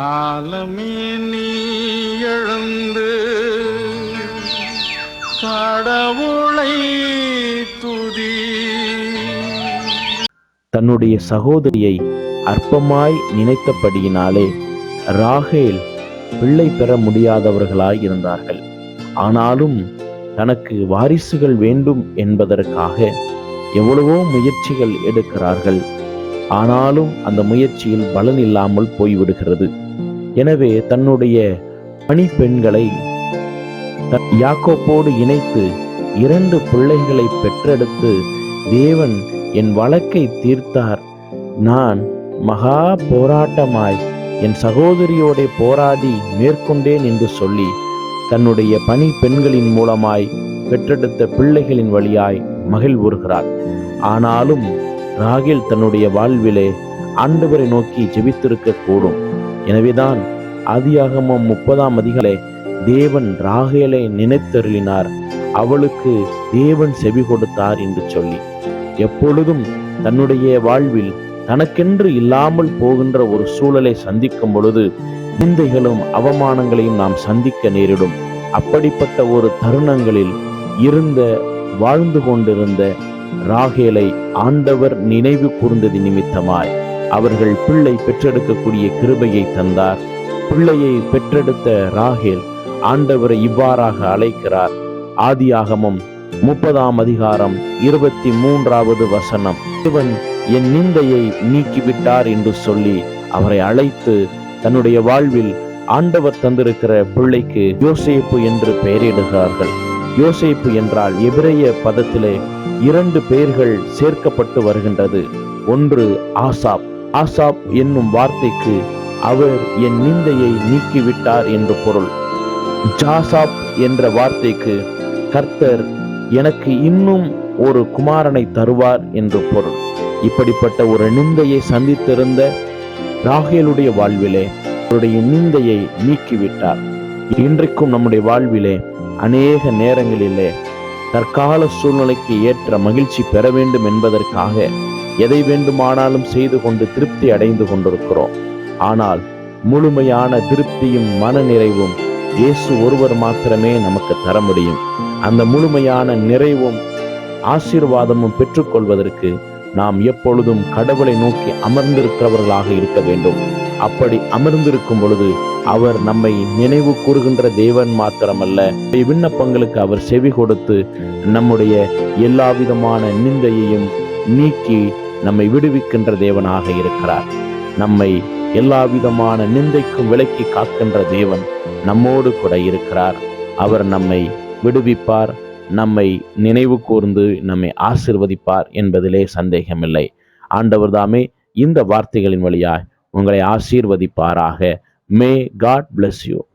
காலமே நீ எழுந்து கடவுளை துதி. தன்னுடைய சகோதரியை அற்பமாய் நினைத்தபடியினாலே ராகேல் பிள்ளை பெற முடியாதவர்களாய் இருந்தார்கள். ஆனாலும் தனக்கு வாரிசுகள் வேண்டும் என்பதற்காக எவ்வளவோ முயற்சிகள் எடுக்கிறார்கள். ஆனாலும் அந்த முயற்சியில் பலன் இல்லாமல் போய்விடுகிறது. எனவே தன்னுடைய பணிப்பெண்களை யாக்கோப்போடு இணைத்து இரண்டு பிள்ளைகளை பெற்றெடுத்து தேவன் என் வழக்கை தீர்த்தார். நான் மகா போராட்டமாய் என் சகோதரியோட போராடி மேற்கொண்டேன் என்று சொல்லி தன்னுடைய பணி பெண்களின் மூலமாய் பெற்றெடுத்த பிள்ளைகளின் வழியாய் மகிழ்வுறுகிறார் ஆனாலும் ராகில் தன்னுடைய வாழ்விலே ஆண்டவரை நோக்கி ஜெபித்திருக்க கூடும் எனவேதான் ஆதியாகமம் முப்பதாம் அதிகாலை தேவன் ராகேலை நினைத்தருளினார். அவளுக்கு தேவன் செவி கொடுத்தார் என்று சொல்லி. எப்பொழுதும் தன்னுடைய வாழ்வில் தனக்கென்று இல்லாமல் போகின்ற ஒரு சூழலை சந்திக்கும் பொழுது நிந்தைகளும் அவமானங்களையும் நாம் சந்திக்க நேரிடும். அப்படிப்பட்ட ஒரு தருணங்களில் இருந்த வாழ்ந்து கொண்டிருந்த ராகேலை ஆண்டவர் நினைவு கூர்ந்தது நிமித்தமாய். அவர்கள் பிள்ளை பெற்றெடுக்கக்கூடிய கிருபையை தந்தார். பிள்ளையை பெற்றெடுத்த ராகேல் ஆண்டவரை இவ்வாறாக அழைக்கிறார். ஆதியாகமம் முப்பதாம் அதிகாரம் இருபத்தி மூன்றாவது வசனம். இவன் என் நிந்தையை நீக்கிவிட்டார் என்று சொல்லி அவரை அழைத்து தன்னுடைய வாழ்வில் ஆண்டவர் தந்திருக்கிற பிள்ளைக்கு யோசேப்பு என்று பெயரிடுகிறார்கள். யோசேப்பு என்றால் எபிரேய பதத்திலே இரண்டு பெயர்கள் சேர்க்கப்பட்டு வருகின்றது. ஒன்று ஆசாப் ஆசாப் என்னும் வார்த்தைக்கு அவர் என் நிந்தையை நீக்கிவிட்டார் என்று பொருள். ஜாசாப் என்ற வார்த்தைக்கு கர்த்தர் எனக்கு இன்னும் ஒரு குமாரனை தருவார் என்று பொருள். இப்படிப்பட்ட ஒரு நிந்தையை சந்தித்திருந்த ராகேலுடைய வாழ்விலே அவருடைய நிந்தையை நீக்கிவிட்டார். இன்றைக்கும் நம்முடைய வாழ்விலே அநேக நேரங்களிலே தற்கால சூழ்நிலைக்கு ஏற்ற மகிழ்ச்சி பெற வேண்டும் என்பதற்காக எதை வேண்டுமானாலும் செய்து கொண்டு திருப்தி அடைந்து கொண்டிருக்கிறோம். ஆனால் முழுமையான திருப்தியும் மனநிறைவும் இயேசு ஒருவர் மாத்திரமே நமக்கு தர முடியும். அந்த முழுமையான நிறைவும் ஆசீர்வாதமும் பெற்றுக்கொள்வதற்கு நாம் எப்பொழுதும் கடவுளை நோக்கி அமர்ந்திருக்கிறவர்களாக இருக்க வேண்டும். அப்படி அமர்ந்திருக்கும் பொழுது அவர் நம்மை நினைவு கூறுகின்ற தேவன் மாத்திரமல்ல விண்ணப்பங்களுக்கு அவர் செவி கொடுத்து நம்முடைய எல்லா விதமான நிந்தையையும் நீக்கி நம்மை விடுவிக்கின்ற தேவனாக இருக்கிறார். நம்மை எல்லா விதமான நிந்தைக்கும் விலக்கி காக்கின்ற தேவன் நம்மோடு கூட இருக்கிறார். அவர் நம்மை விடுவிப்பார் நம்மை நினைவு கூர்ந்து நம்மை ஆசிர்வதிப்பார் என்பதிலே சந்தேகமில்லை. ஆண்டவர் தாமே இந்த வார்த்தைகளின் வழியாய் உங்களை ஆசீர்வதிப்பாராக. May God bless you.